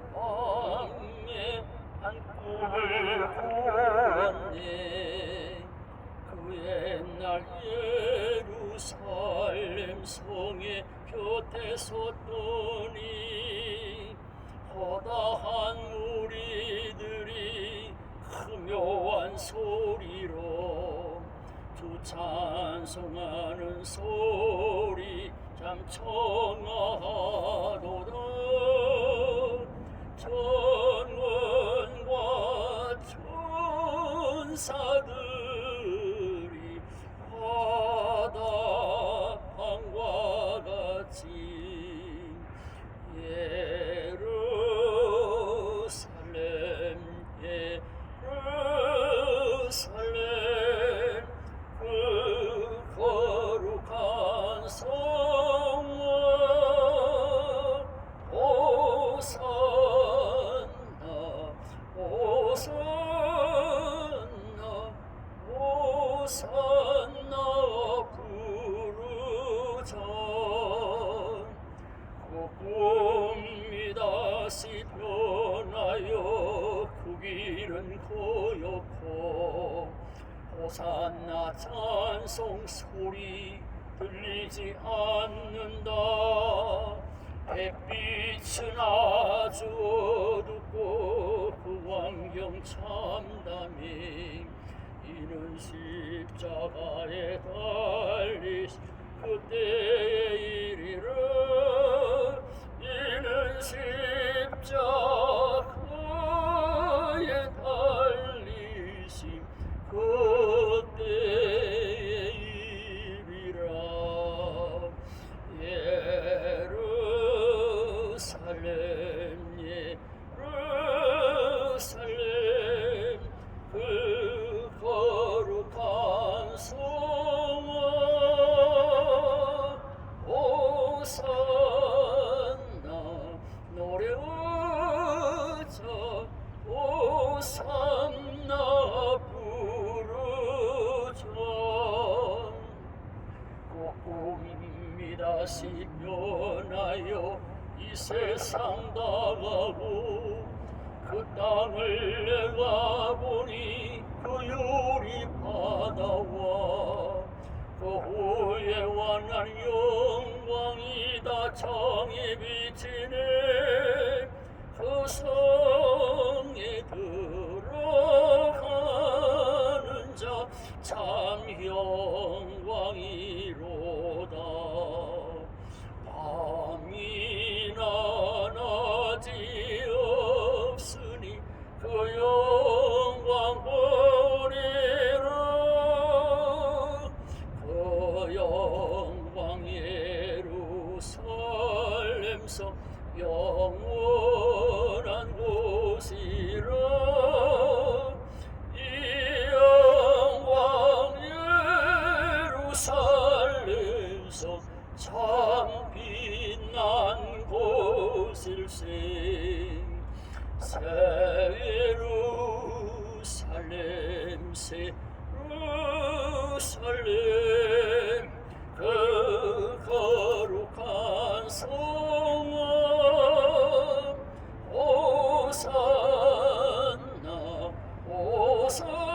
어젯밤에 한 꿈을 꾸었네. 그 옛날 예루살렘 성의 곁에 섰더니 허다한 무리들이 크묘한 소리로 주 찬송하는 소리 참 청하도 오산나 오산나 부르자. 꿈이 다시 변하여 그 길은 고요코 호산나 찬송 소리 들리지 않는다. 햇빛은 아주 어둡고 참담이 이는 십자가에 달리시 그때의 일이라. 이는 십자가 오산나 부르자 꿈이 다시 변하여 이 세상 다가고 그 땅을 내가 보니 그 요리 바다와 그 후에 완한 영광이 다 창에 비치네. 그 성 참 영광이로다. 밤이나 낮이 없으니 그 영광 보리라. 그 영광 예루살렘서 영원 예루살렘서 참 빛난 곳일세 새 예루살렘 새 예루살렘 그 거룩한 성원 오산나 오산